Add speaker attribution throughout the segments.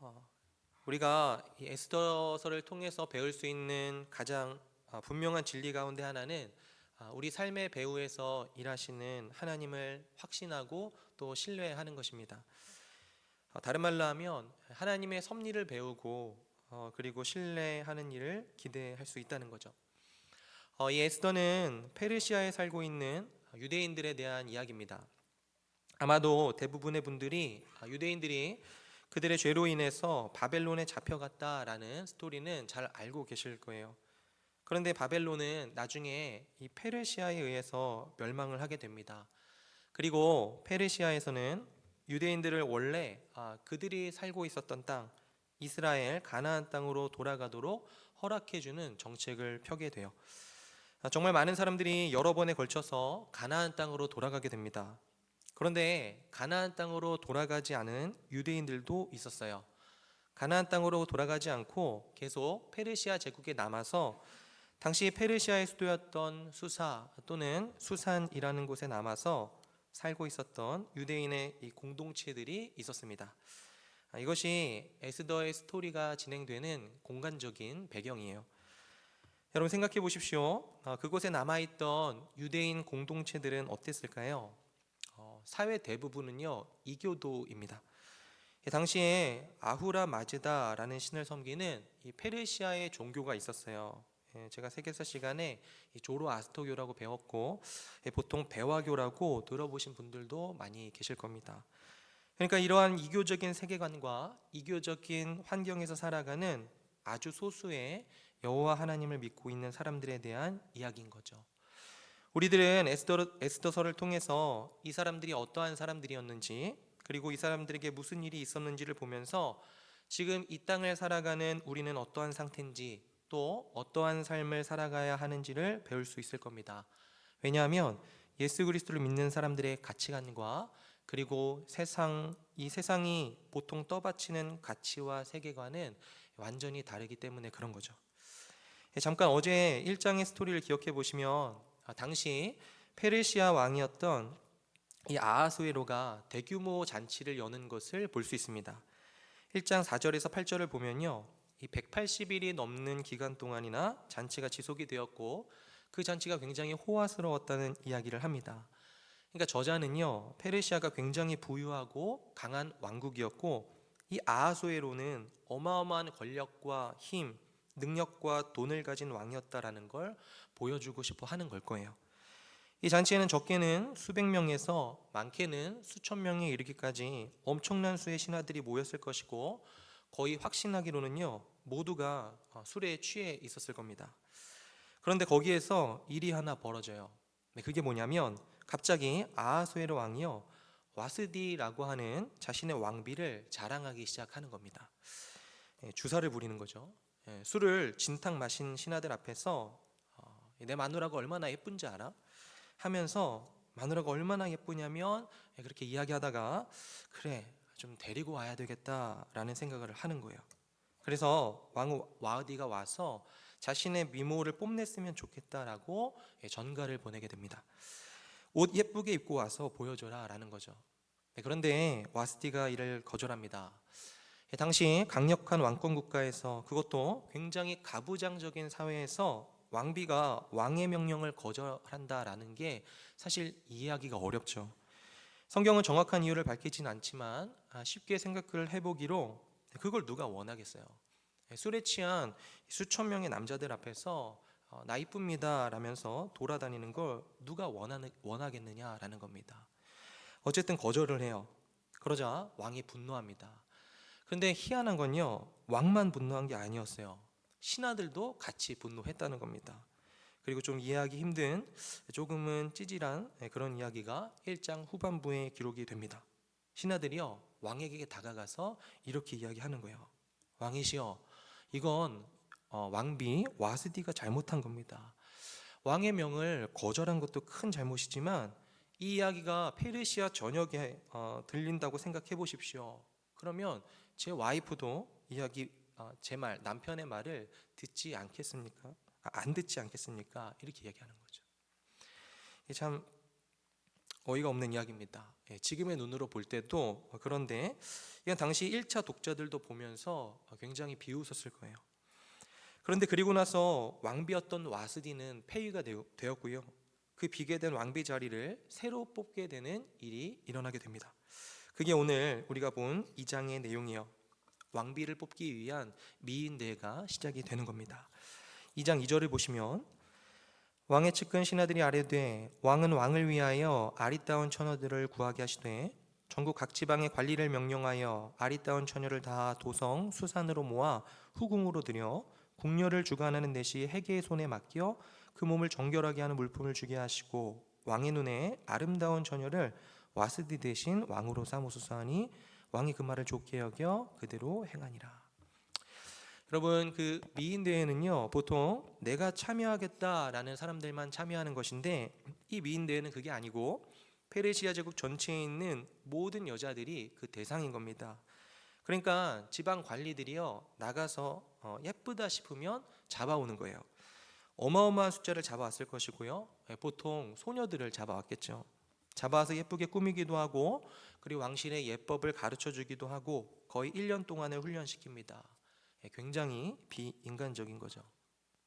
Speaker 1: 어, 우리가 이 에스더서를 통해서 배울 수 있는 가장 아, 분명한 진리 가운데 하나는 아, 우리 삶의 배후에서 일하시는 하나님을 확신하고 또 신뢰하는 것입니다. 어, 다른 말로 하면 하나님의 섭리를 배우고 어, 그리고 신뢰하는 일을 기대할 수 있다는 거죠. 어, 이 에스더는 페르시아에 살고 있는 유대인들에 대한 이야기입니다. 아마도 대부분의 분들이 아, 유대인들이 그들의 죄로 인해서 바벨론에 잡혀갔다라는 스토리는 잘 알고 계실 거예요. 그런데 바벨론은 나중에 이 페르시아에 의해서 멸망을 하게 됩니다. 그리고 페르시아에서는 유대인들을 원래 아, 그들이 살고 있었던 땅 이스라엘 가나안 땅으로 돌아가도록 허락해 주는 정책을 펴게 돼요. 아, 정말 많은 사람들이 여러 번에 걸쳐서 가나안 땅으로 돌아가게 됩니다. 그런데 가나안 땅으로 돌아가지 않은 유대인들도 있었어요. 가나안 땅으로 돌아가지 않고 계속 페르시아 제국에 남아서 당시 페르시아의 수도였던 수사 또는 수산이라는 곳에 남아서 살고 있었던 유대인의 이 공동체들이 있었습니다. 아, 이것이 에스더의 스토리가 진행되는 공간적인 배경이에요. 여러분 생각해 보십시오. 아, 그곳에 남아있던 유대인 공동체들은 어땠을까요? 어, 사회 대부분은요 이교도입니다. 이 당시에 아후라 마즈다라는 신을 섬기는 이 페르시아의 종교가 있었어요. 예, 제가 세계사 시간에 이 조로아스토교라고 배웠고 예, 보통 배화교라고 들어보신 분들도 많이 계실 겁니다. 그러니까 이러한 이교적인 세계관과 이교적인 환경에서 살아가는 아주 소수의 여호와 하나님을 믿고 있는 사람들에 대한 이야기인 거죠. 우리들은 에스더, 에스더 서를 통해서 이 사람들이 어떠한 사람들이었는지 그리고 이 사람들에게 무슨 일이 있었는지를 보면서 지금 이 땅을 살아가는 우리는 어떠한 상태인지 또 어떠한 삶을 살아가야 하는지를 배울 수 있을 겁니다. 왜냐하면 예수 그리스도를 믿는 사람들의 가치관과 그리고 세상 이 세상이 보통 떠받치는 가치와 세계관은 완전히 다르기 때문에 그런 거죠. 예, 잠깐 어제 1장의 스토리를 기억해 보시면 아, 당시 페르시아 왕이었던 이 아하수에로가 대규모 잔치를 여는 것을 볼 수 있습니다. 1장 4절에서 8절을 보면요. 이 180일이 넘는 기간 동안이나 잔치가 지속이 되었고 그 잔치가 굉장히 호화스러웠다는 이야기를 합니다. 그러니까 저자는요. 페르시아가 굉장히 부유하고 강한 왕국이었고 이 아하수에로는 어마어마한 권력과 힘, 능력과 돈을 가진 왕이었다라는 걸 보여주고 싶어 하는 걸 거예요. 이 잔치에는 적게는 수백 명에서 많게는 수천 명에 이르기까지 엄청난 수의 신하들이 모였을 것이고 거의 확신하기로는요 모두가 어, 술에 취해 있었을 겁니다. 그런데 거기에서 일이 하나 벌어져요. 네, 그게 뭐냐면 갑자기 아하수에로 왕이요 와스디라고 하는 자신의 왕비를 자랑하기 시작하는 겁니다. 예, 주사를 부리는 거죠. 예, 술을 진탕 마신 신하들 앞에서 어, 내 마누라가 얼마나 예쁜지 알아? 하면서 마누라가 얼마나 예쁘냐면 예, 그렇게 이야기하다가 그래 좀 데리고 와야 되겠다라는 생각을 하는 거예요. 그래서 왕 와디가 와서 자신의 미모를 뽐냈으면 좋겠다라고 예, 전가를 보내게 됩니다. 옷 예쁘게 입고 와서 보여줘라라는 거죠. 네, 그런데 와스디가 이를 거절합니다. 예, 당시 강력한 왕권 국가에서 그것도 굉장히 가부장적인 사회에서 왕비가 왕의 명령을 거절한다라는 게 사실 이해하기가 어렵죠. 성경은 정확한 이유를 밝히진 않지만 아, 쉽게 생각을 해보기로 그걸 누가 원하겠어요. 예, 술에 취한 수천 명의 남자들 앞에서 어, 나 이쁩니다 라면서 돌아다니는 걸 누가 원하는, 원하겠느냐라는 겁니다. 어쨌든 거절을 해요. 그러자 왕이 분노합니다. 그런데 희한한 건요, 왕만 분노한 게 아니었어요. 신하들도 같이 분노했다는 겁니다. 그리고 좀 이해하기 힘든 조금은 찌질한 네, 그런 이야기가 1장 후반부에 기록이 됩니다. 신하들이요, 왕에게 다가가서 이렇게 이야기하는 거예요. 왕이시여, 이건 어, 왕비 와스디가 잘못한 겁니다. 왕의 명을 거절한 것도 큰 잘못이지만 이 이야기가 페르시아 전역에 어, 들린다고 생각해 보십시오. 그러면 제 와이프도 이야기 어, 제말 남편의 말을 듣지 않겠습니까? 아, 안 듣지 않겠습니까? 이렇게 이야기하는 거죠. 참 어이가 없는 이야기입니다. 예, 지금의 눈으로 볼 때도 어, 그런데 이건 당시 1차 독자들도 보면서 어, 굉장히 비웃었을 거예요. 그런데 그리고 나서 왕비였던 와스디는 폐위가 되었고요. 그 비게 된 왕비 자리를 새로 뽑게 되는 일이 일어나게 됩니다. 그게 오늘 우리가 본 2장의 내용이요. 왕비를 뽑기 위한 미인대회가 시작이 되는 겁니다. 2장 2절을 보시면 왕의 측근 신하들이 아뢰되 왕은 왕을 위하여 아리따운 처녀들을 구하게 하시되 전국 각 지방의 관리를 명령하여 아리따운 처녀를 다 도성 수산으로 모아 후궁으로 들여 궁녀를 주관하는 대시 해계의 손에 맡겨 그 몸을 정결하게 하는 물품을 주게 하시고 왕의 눈에 아름다운 처녀를 와스디 대신 왕으로 삼으소서하니 왕이 그 말을 좋게 여겨 그대로 행하니라. 여러분 그 미인 대회는요 보통 내가 참여하겠다라는 사람들만 참여하는 것인데 이 미인 대회는 그게 아니고 페르시아 제국 전체에 있는 모든 여자들이 그 대상인 겁니다. 그러니까 지방 관리들이요 나가서 어, 예쁘다 싶으면 잡아오는 거예요. 어마어마한 숫자를 잡아왔을 것이고요. 예, 보통 소녀들을 잡아왔겠죠. 잡아와서 예쁘게 꾸미기도 하고 그리고 왕실의 예법을 가르쳐 주기도 하고 거의 1년 동안을 훈련시킵니다. 예, 굉장히 비인간적인 거죠.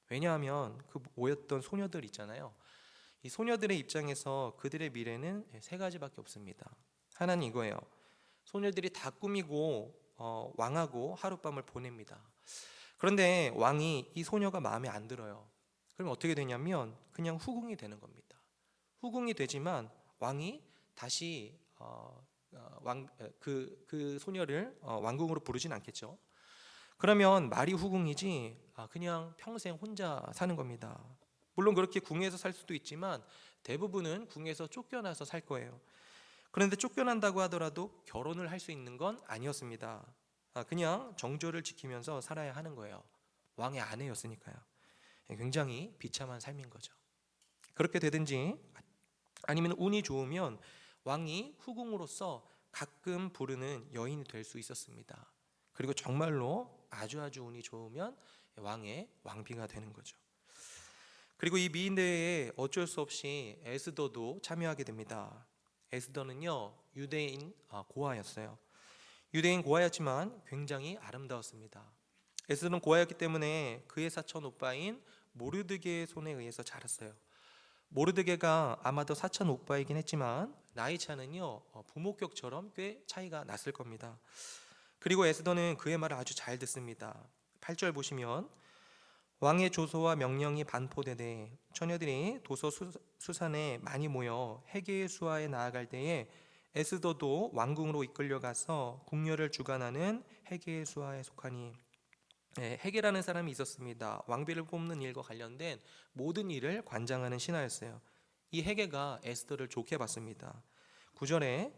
Speaker 1: 왜냐하면 그 모였던 소녀들 있잖아요. 이 소녀들의 입장에서 그들의 미래는 예, 세 가지밖에 없습니다. 하나는 이거예요. 소녀들이 다 꾸미고 어, 왕하고 하룻밤을 보냅니다. 그런데 왕이 이 소녀가 마음에 안 들어요. 그럼 어떻게 되냐면 그냥 후궁이 되는 겁니다. 후궁이 되지만 왕이 다시 어, 왕 그 그 소녀를 어, 왕궁으로 부르진 않겠죠. 그러면 말이 후궁이지 아, 그냥 평생 혼자 사는 겁니다. 물론 그렇게 궁에서 살 수도 있지만 대부분은 궁에서 쫓겨나서 살 거예요. 그런데 쫓겨난다고 하더라도 결혼을 할 수 있는 건 아니었습니다. 아, 그냥 정조를 지키면서 살아야 하는 거예요. 왕의 아내였으니까요. 예, 굉장히 비참한 삶인 거죠. 그렇게 되든지 아니면 운이 좋으면 왕이 후궁으로서 가끔 부르는 여인이 될 수 있었습니다. 그리고 정말로 아주 아주 운이 좋으면 왕의 왕비가 되는 거죠. 그리고 이 미인 대회에 어쩔 수 없이 에스더도 참여하게 됩니다. 에스더는요 유대인 아, 고아였어요. 유대인 고아였지만 굉장히 아름다웠습니다. 에스더는 고아였기 때문에 그의 사촌 오빠인 모르드게의 손에 의해서 자랐어요. 모르드게가 아마도 사촌 오빠이긴 했지만 나이 차는요 어, 부모격처럼 꽤 차이가 났을 겁니다. 그리고 에스더는 그의 말을 아주 잘 듣습니다. 8절 보시면 왕의 조소와 명령이 반포되되 처녀들이 도서 수, 수산에 많이 모여 해계의 수하에 나아갈 때에 에스더도 왕궁으로 이끌려가서 궁녀를 주관하는 해계의 수하에 속하니 네, 해계라는 사람이 있었습니다. 왕비를 뽑는 일과 관련된 모든 일을 관장하는 신하였어요. 이 해계가 에스더를 좋게 봤습니다. 9절에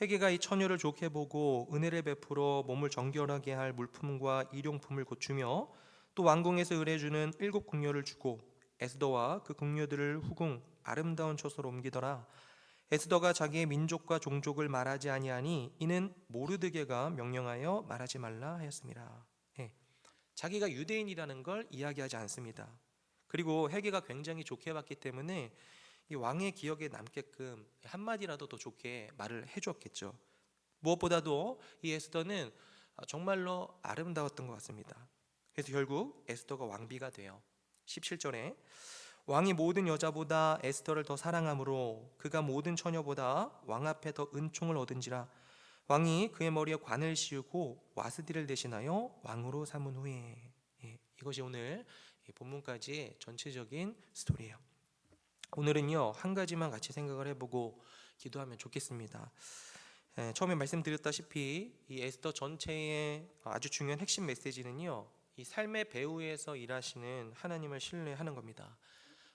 Speaker 1: 해계가 이 처녀를 좋게 보고 은혜를 베풀어 몸을 정결하게 할 물품과 일용품을 고추며 또 왕궁에서 의뢰주는 일곱 궁녀를 주고 에스더와 그 궁녀들을 후궁 아름다운 처소로 옮기더라. 에스더가 자기의 민족과 종족을 말하지 아니하니 이는 모르드게가 명령하여 말하지 말라 하였습니다. 예. 자기가 유대인이라는 걸 이야기하지 않습니다. 그리고 해계가 굉장히 좋게 봤기 때문에 이 왕의 기억에 남게끔 한 마디라도 더 좋게 말을 해주었겠죠. 무엇보다도 이 에스더는 정말로 아름다웠던 것 같습니다. 그래서 결국 에스더가 왕비가 돼요. 17절에 왕이 모든 여자보다 에스더를 더 사랑함으로 그가 모든 처녀보다 왕 앞에 더 은총을 얻은지라 왕이 그의 머리에 관을 씌우고 와스디를 대신하여 왕으로 삼은 후에 예, 이것이 오늘 이 본문까지의 전체적인 스토리예요. 오늘은요 한 가지만 같이 생각을 해보고 기도하면 좋겠습니다. 예, 처음에 말씀드렸다시피 이 에스더 전체의 아주 중요한 핵심 메시지는요 이 삶의 배후에서 일하시는 하나님을 신뢰하는 겁니다.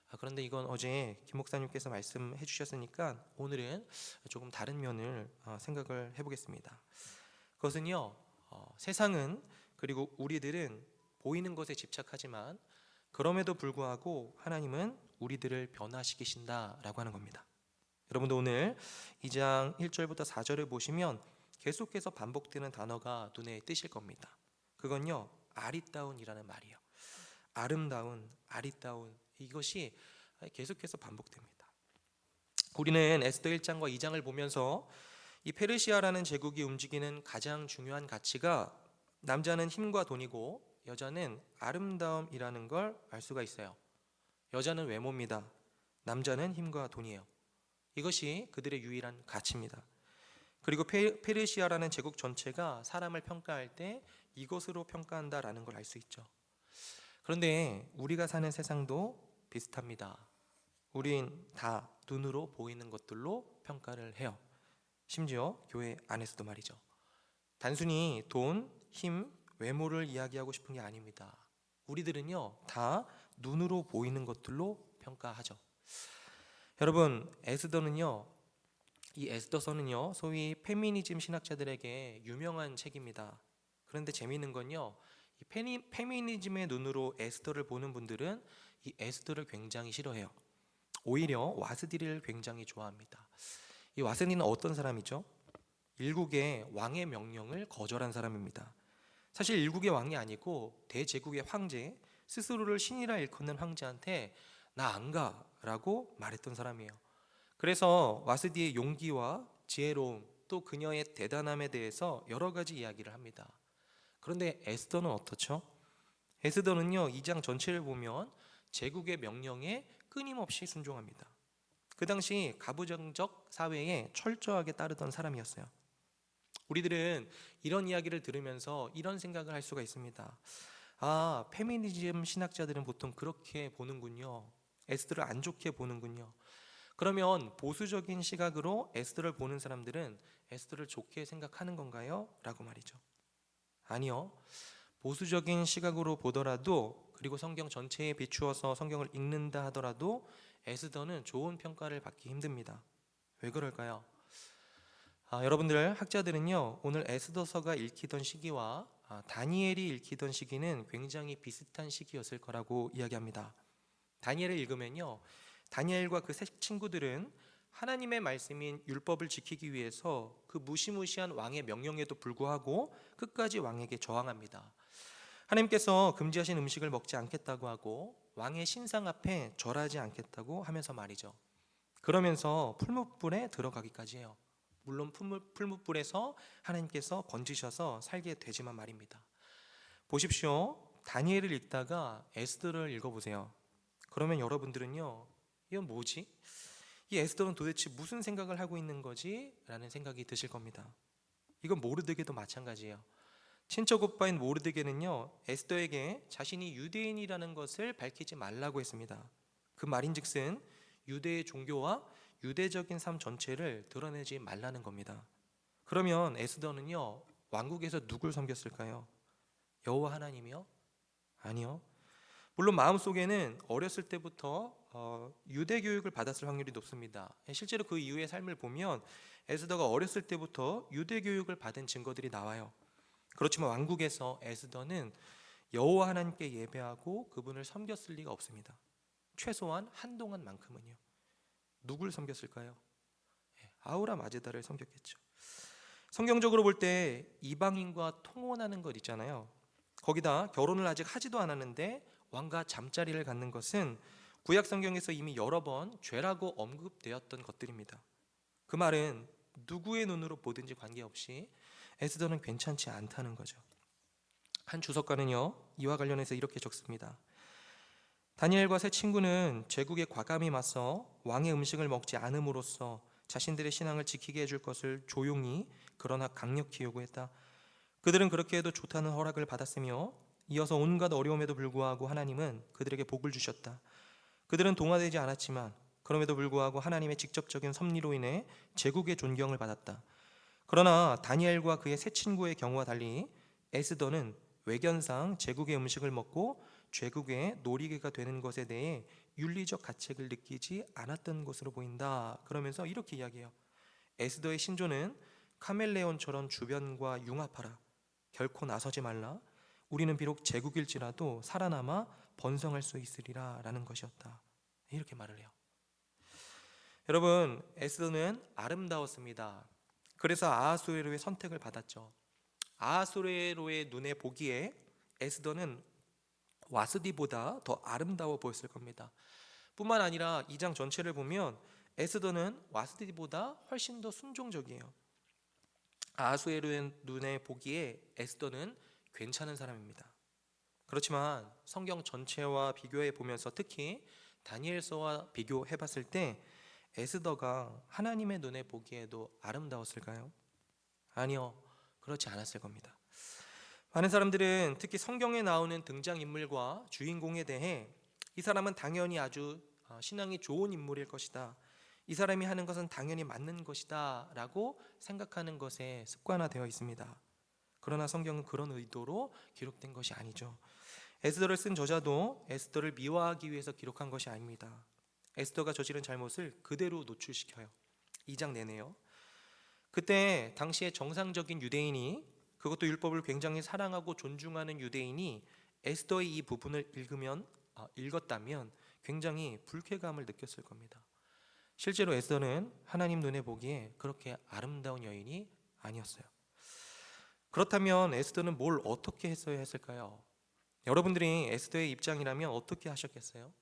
Speaker 1: 아, 그런데 이건 어제 김 목사님께서 말씀해 주셨으니까 오늘은 조금 다른 면을 어, 생각을 해보겠습니다. 그것은요 어, 세상은 그리고 우리들은 보이는 것에 집착하지만 그럼에도 불구하고 하나님은 우리들을 변화시키신다라고 하는 겁니다. 여러분도 오늘 2장 1절부터 4절을 보시면 계속해서 반복되는 단어가 눈에 띄실 겁니다. 그건요 아리따운이라는 말이에요. 아름다운, 아리따운 이것이 계속해서 반복됩니다. 우리는 에스더 1장과 2장을 보면서 이 페르시아라는 제국이 움직이는 가장 중요한 가치가 남자는 힘과 돈이고 여자는 아름다움이라는 걸 알 수가 있어요. 여자는 외모입니다. 남자는 힘과 돈이에요. 이것이 그들의 유일한 가치입니다. 그리고 페, 페르시아라는 제국 전체가 사람을 평가할 때 이것으로 평가한다라는 걸 알 수 있죠. 그런데 우리가 사는 세상도 비슷합니다. 우린 다 눈으로 보이는 것들로 평가를 해요. 심지어 교회 안에서도 말이죠. 단순히 돈, 힘, 외모를 이야기하고 싶은 게 아닙니다. 우리들은요, 다 눈으로 보이는 것들로 평가하죠. 여러분, 에스더는요, 이 에스더서는요, 소위 페미니즘 신학자들에게 유명한 책입니다. 그런데 재미있는 건요, 이 페니, 페미니즘의 눈으로 에스더를 보는 분들은 이 에스더를 굉장히 싫어해요. 오히려 와스디를 굉장히 좋아합니다. 이 와스디는 어떤 사람이죠? 일국의 왕의 명령을 거절한 사람입니다. 사실 일국의 왕이 아니고 대제국의 황제 스스로를 신이라 일컫는 황제한테 나 안 가라고 말했던 사람이에요. 그래서 와스디의 용기와 지혜로움 또 그녀의 대단함에 대해서 여러 가지 이야기를 합니다. 그런데 에스더는 어떻죠? 에스더는요 2장 전체를 보면 제국의 명령에 끊임없이 순종합니다. 그 당시 가부장적 사회에 철저하게 따르던 사람이었어요. 우리들은 이런 이야기를 들으면서 이런 생각을 할 수가 있습니다. 아, 페미니즘 신학자들은 보통 그렇게 보는군요. 에스더를 안 좋게 보는군요. 그러면 보수적인 시각으로 에스더를 보는 사람들은 에스더를 좋게 생각하는 건가요? 라고 말이죠. 아니요. 보수적인 시각으로 보더라도 그리고 성경 전체에 비추어서 성경을 읽는다 하더라도 에스더는 좋은 평가를 받기 힘듭니다. 왜 그럴까요? 아, 여러분들 학자들은요 오늘 에스더서가 읽히던 시기와 아, 다니엘이 읽히던 시기는 굉장히 비슷한 시기였을 거라고 이야기합니다. 다니엘을 읽으면요 다니엘과 그 세 친구들은 하나님의 말씀인 율법을 지키기 위해서 그 무시무시한 왕의 명령에도 불구하고 끝까지 왕에게 저항합니다. 하나님께서 금지하신 음식을 먹지 않겠다고 하고 왕의 신상 앞에 절하지 않겠다고 하면서 말이죠. 그러면서 풀무불에 들어가기까지 해요. 물론 풀무, 풀무불 에서 하나님께서 건지셔서 살게 되지만 말입니다. 보십시오. 다니엘을 읽다가 에스더를 읽어보세요. 그러면 여러분들은요, 이건 뭐지? 이 에스더는 도대체 무슨 생각을 하고 있는 거지? 라는 생각이 드실 겁니다. 이건 모르드게도 마찬가지예요. 친척 오빠인 모르드게는요 에스더에게 자신이 유대인이라는 것을 밝히지 말라고 했습니다. 그 말인즉슨 유대의 종교와 유대적인 삶 전체를 드러내지 말라는 겁니다. 그러면 에스더는요 왕국에서 누굴 섬겼을까요? 여호와 하나님이요? 아니요. 물론 마음 속에는 어렸을 때부터 어, 유대 교육을 받았을 확률이 높습니다. 실제로 그 이후의 삶을 보면 에스더가 어렸을 때부터 유대 교육을 받은 증거들이 나와요. 그렇지만 왕국에서 에스더는 여호와 하나님께 예배하고 그분을 섬겼을 리가 없습니다. 최소한 한동안만큼은요. 누굴 섬겼을까요? 예, 아우라 마제다를 섬겼겠죠. 성경적으로 볼 때 이방인과 통혼하는 것 있잖아요. 거기다 결혼을 아직 하지도 않았는데 왕과 잠자리를 갖는 것은 구약 성경에서 이미 여러 번 죄라고 언급되었던 것들입니다. 그 말은 누구의 눈으로 보든지 관계없이 에스더는 괜찮지 않다는 거죠. 한 주석가는요 이와 관련해서 이렇게 적습니다. 다니엘과 세 친구는 제국에 과감히 맞서 왕의 음식을 먹지 않음으로써 자신들의 신앙을 지키게 해줄 것을 조용히 그러나 강력히 요구했다. 그들은 그렇게 해도 좋다는 허락을 받았으며 이어서 온갖 어려움에도 불구하고 하나님은 그들에게 복을 주셨다. 그들은 동화되지 않았지만 그럼에도 불구하고 하나님의 직접적인 섭리로 인해 제국의 존경을 받았다. 그러나 다니엘과 그의 세 친구의 경우와 달리 에스더는 외견상 제국의 음식을 먹고 죄국의 놀이개가 되는 것에 대해 윤리적 가책을 느끼지 않았던 것으로 보인다. 그러면서 이렇게 이야기해요. 에스더의 신조는 카멜레온처럼 주변과 융합하라. 결코 나서지 말라. 우리는 비록 제국일지라도 살아남아 번성할 수 있으리라라는 것이었다. 이렇게 말을 해요. 여러분, 에스더는 아름다웠습니다. 그래서 아하수에로의 선택을 받았죠. 아하수에로의 눈에 보기에 에스더는 와스디보다 더 아름다워 보였을 겁니다. 뿐만 아니라 이 장 전체를 보면 에스더는 와스디보다 훨씬 더 순종적이에요. 아수에르의 눈에 보기에 에스더는 괜찮은 사람입니다. 그렇지만 성경 전체와 비교해 보면서 특히 다니엘서와 비교해 봤을 때 에스더가 하나님의 눈에 보기에도 아름다웠을까요? 아니요. 그렇지 않았을 겁니다. 많은 사람들은 특히 성경에 나오는 등장인물과 주인공에 대해 이 사람은 당연히 아주 어, 신앙이 좋은 인물일 것이다. 이 사람이 하는 것은 당연히 맞는 것이다. 라고 생각하는 것에 습관화되어 있습니다. 그러나 성경은 그런 의도로 기록된 것이 아니죠. 에스더를 쓴 저자도 에스더를 미화하기 위해서 기록한 것이 아닙니다. 에스더가 저지른 잘못을 그대로 노출시켜요. 2장 내내요. 그때 당시에 정상적인 유대인이 그것도 율법을 굉장히 사랑하고 존중하는 유대인이 에스더의 이 부분을 읽으면 아, 읽었다면 굉장히 불쾌감을 느꼈을 겁니다. 실제로 에스더는 하나님 눈에 보기에 그렇게 아름다운 여인이 아니었어요. 그렇다면 에스더는 뭘 어떻게 했어야 했을까요? 여러분들이 에스더의 입장이라면 어떻게 하셨겠어요?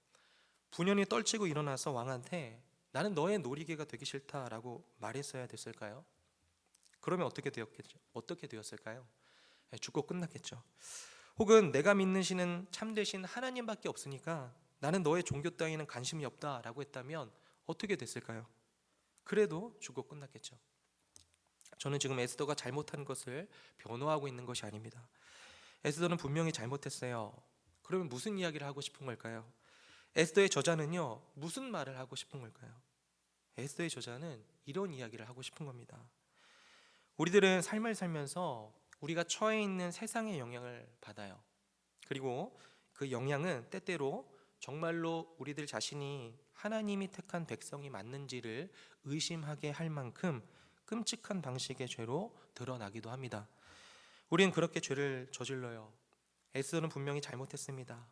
Speaker 1: 분연히 떨치고 일어나서 왕한테 나는 너의 놀이개가 되기 싫다라고 말했어야 됐을까요? 그러면 어떻게 되었겠죠? 어떻게 되었을까요? 예, 죽고 끝났겠죠. 혹은 내가 믿는 신은 참되신 하나님밖에 없으니까 나는 너의 종교 따위는 관심이 없다라고 했다면 어떻게 됐을까요? 그래도 죽고 끝났겠죠. 저는 지금 에스더가 잘못한 것을 변호하고 있는 것이 아닙니다. 에스더는 분명히 잘못했어요. 그러면 무슨 이야기를 하고 싶은 걸까요? 에스더의 저자는요 무슨 말을 하고 싶은 걸까요? 에스더의 저자는 이런 이야기를 하고 싶은 겁니다. 우리들은 삶을 살면서 우리가 처해 있는 세상의 영향을 받아요. 그리고 그 영향은 때때로 정말로 우리들 자신이 하나님이 택한 백성이 맞는지를 의심하게 할 만큼 끔찍한 방식의 죄로 드러나기도 합니다. 우리는 그렇게 죄를 저질러요. 에스더는 분명히 잘못했습니다.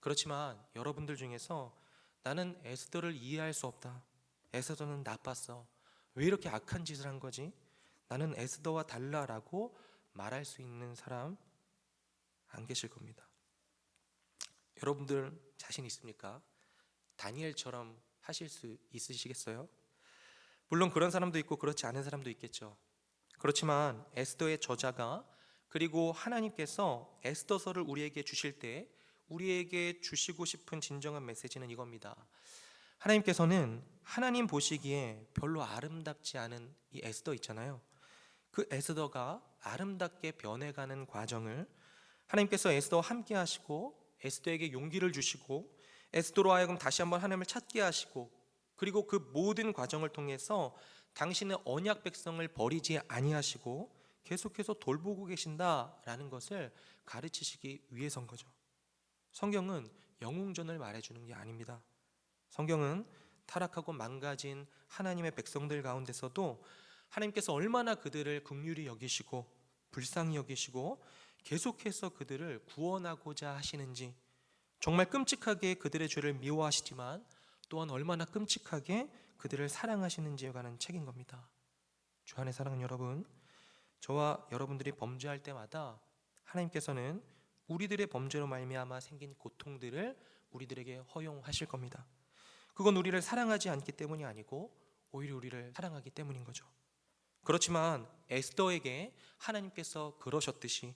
Speaker 1: 그렇지만 여러분들 중에서 나는 에스더를 이해할 수 없다. 에스더는 나빴어. 왜 이렇게 악한 짓을 한 거지? 나는 에스더와 달라라고 말할 수 있는 사람 안 계실 겁니다. 여러분들 자신 있습니까? 다니엘처럼 하실 수 있으시겠어요? 물론 그런 사람도 있고 그렇지 않은 사람도 있겠죠. 그렇지만 에스더의 저자가 그리고 하나님께서 에스더서를 우리에게 주실 때 우리에게 주시고 싶은 진정한 메시지는 이겁니다. 하나님께서는 하나님 보시기에 별로 아름답지 않은 이 에스더 있잖아요. 그 에스더가 아름답게 변해가는 과정을 하나님께서 에스더와 함께 하시고 에스더에게 용기를 주시고 에스더로 하여금 다시 한번 하나님을 찾게 하시고 그리고 그 모든 과정을 통해서 당신의 언약 백성을 버리지 아니하시고 계속해서 돌보고 계신다라는 것을 가르치시기 위해서인 거죠. 성경은 영웅전을 말해주는 게 아닙니다. 성경은 타락하고 망가진 하나님의 백성들 가운데서도 하나님께서 얼마나 그들을 긍휼히 여기시고 불쌍히 여기시고 계속해서 그들을 구원하고자 하시는지 정말 끔찍하게 그들의 죄를 미워하시지만 또한 얼마나 끔찍하게 그들을 사랑하시는지에 관한 책인 겁니다. 주 안의 사랑하는 여러분, 저와 여러분들이 범죄할 때마다 하나님께서는 우리들의 범죄로 말미암아 생긴 고통들을 우리들에게 허용하실 겁니다. 그건 우리를 사랑하지 않기 때문이 아니고 오히려 우리를 사랑하기 때문인 거죠. 그렇지만 에스더에게 하나님께서 그러셨듯이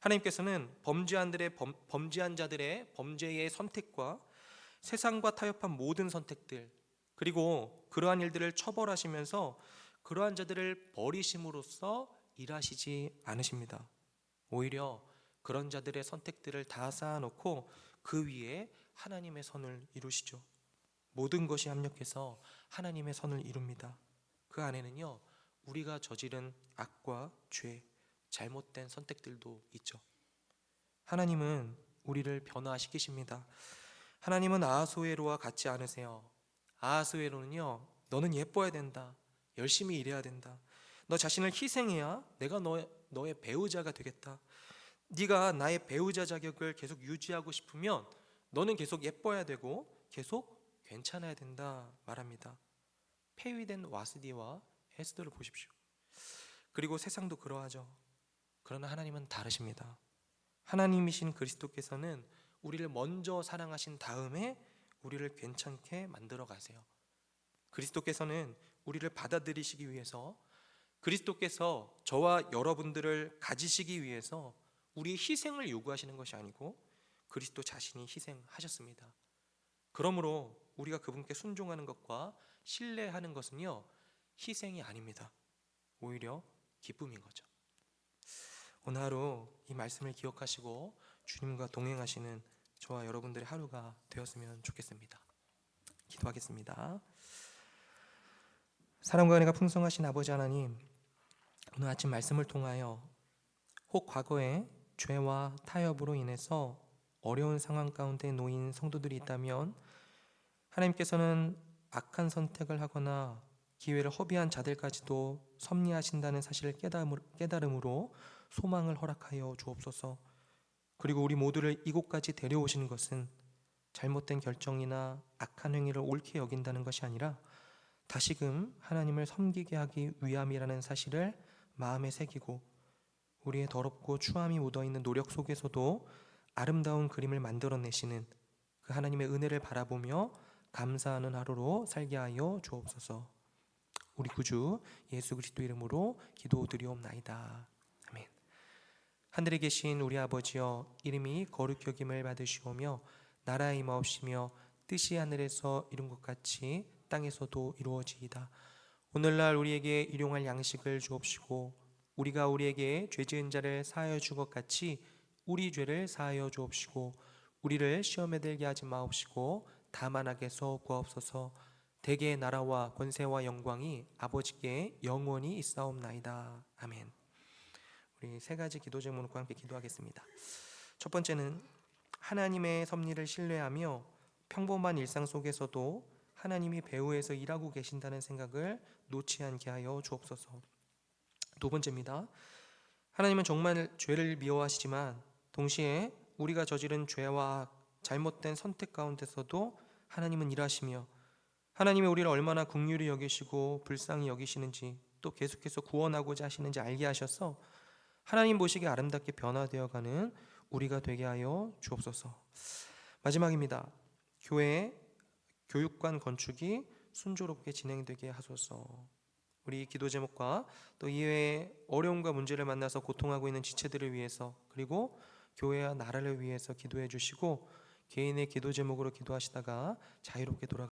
Speaker 1: 하나님께서는 범죄한들의 범, 범죄한 자들의 범죄의 선택과 세상과 타협한 모든 선택들 그리고 그러한 일들을 처벌하시면서 그러한 자들을 버리심으로써 일하시지 않으십니다. 오히려 그런 자들의 선택들을 다 쌓아놓고 그 위에 하나님의 선을 이루시죠. 모든 것이 합력해서 하나님의 선을 이룹니다. 그 안에는요, 우리가 저지른 악과 죄, 잘못된 선택들도 있죠. 하나님은 우리를 변화시키십니다. 하나님은 아하소에로와 같지 않으세요. 아하소에로는요, 너는 예뻐야 된다. 열심히 일해야 된다. 너 자신을 희생해야 내가 너의, 너의 배우자가 되겠다. 네가 나의 배우자 자격을 계속 유지하고 싶으면 너는 계속 예뻐야 되고 계속 괜찮아야 된다 말합니다. 폐위된 와스디와 에스더를 보십시오. 그리고 세상도 그러하죠. 그러나 하나님은 다르십니다. 하나님이신 그리스도께서는 우리를 먼저 사랑하신 다음에 우리를 괜찮게 만들어 가세요. 그리스도께서는 우리를 받아들이시기 위해서 그리스도께서 저와 여러분들을 가지시기 위해서 우리의 희생을 요구하시는 것이 아니고 그리스도 자신이 희생하셨습니다. 그러므로 우리가 그분께 순종하는 것과 신뢰하는 것은요 희생이 아닙니다. 오히려 기쁨인 거죠. 오늘 하루 이 말씀을 기억하시고 주님과 동행하시는 저와 여러분들의 하루가 되었으면 좋겠습니다. 기도하겠습니다. 사랑과 은혜가 풍성하신 아버지 하나님, 오늘 아침 말씀을 통하여 혹 과거에 죄와 타협으로 인해서 어려운 상황 가운데 놓인 성도들이 있다면 하나님께서는 악한 선택을 하거나 기회를 허비한 자들까지도 섭리하신다는 사실을 깨달음으로, 소망을 허락하여 주옵소서. 그리고 우리 모두를 이곳까지 데려오신 것은 잘못된 결정이나 악한 행위를 옳게 여긴다는 것이 아니라 다시금 하나님을 섬기게 하기 위함이라는 사실을 마음에 새기고 우리의 더럽고 추함이 묻어 있는 노력 속에서도 아름다운 그림을 만들어내시는 그 하나님의 은혜를 바라보며 감사하는 하루로 살게 하여 주옵소서. 우리 구주 예수 그리스도 이름으로 기도드리옵나이다. 아멘. 하늘에 계신 우리 아버지여 이름이 거룩히 여김을 받으시오며 나라의 임하옵시며 뜻이 하늘에서 이룬 것 같이 땅에서도 이루어지이다. 오늘날 우리에게 일용할 양식을 주옵시고 우리가 우리에게 죄 지은 자를 사하여 준것 같이 우리 죄를 사하여 주옵시고 우리를 시험에 들게 하지 마옵시고 다만 악에서 구하옵소서 대개의 나라와 권세와 영광이 아버지께 영원히 있사옵나이다. 아멘. 우리 세 가지 기도 제목과 함께 기도하겠습니다. 첫 번째는 하나님의 섭리를 신뢰하며 평범한 일상 속에서도 하나님이 배후에서 일하고 계신다는 생각을 놓지 않게 하여 주옵소서. 두 번째입니다. 하나님은 정말 죄를 미워하시지만 동시에 우리가 저지른 죄와 잘못된 선택 가운데서도 하나님은 일하시며 하나님이 우리를 얼마나 긍휼히 여기시고 불쌍히 여기시는지 또 계속해서 구원하고자 하시는지 알게 하셔서 하나님 보시기에 아름답게 변화되어가는 우리가 되게 하여 주옵소서. 마지막입니다. 교회 교육관 건축이 순조롭게 진행되게 하소서. 우리 기도 제목과 또 이외에 어려움과 문제를 만나서 고통하고 있는 지체들을 위해서 그리고 교회와 나라를 위해서 기도해 주시고 개인의 기도 제목으로 기도하시다가 자유롭게 돌아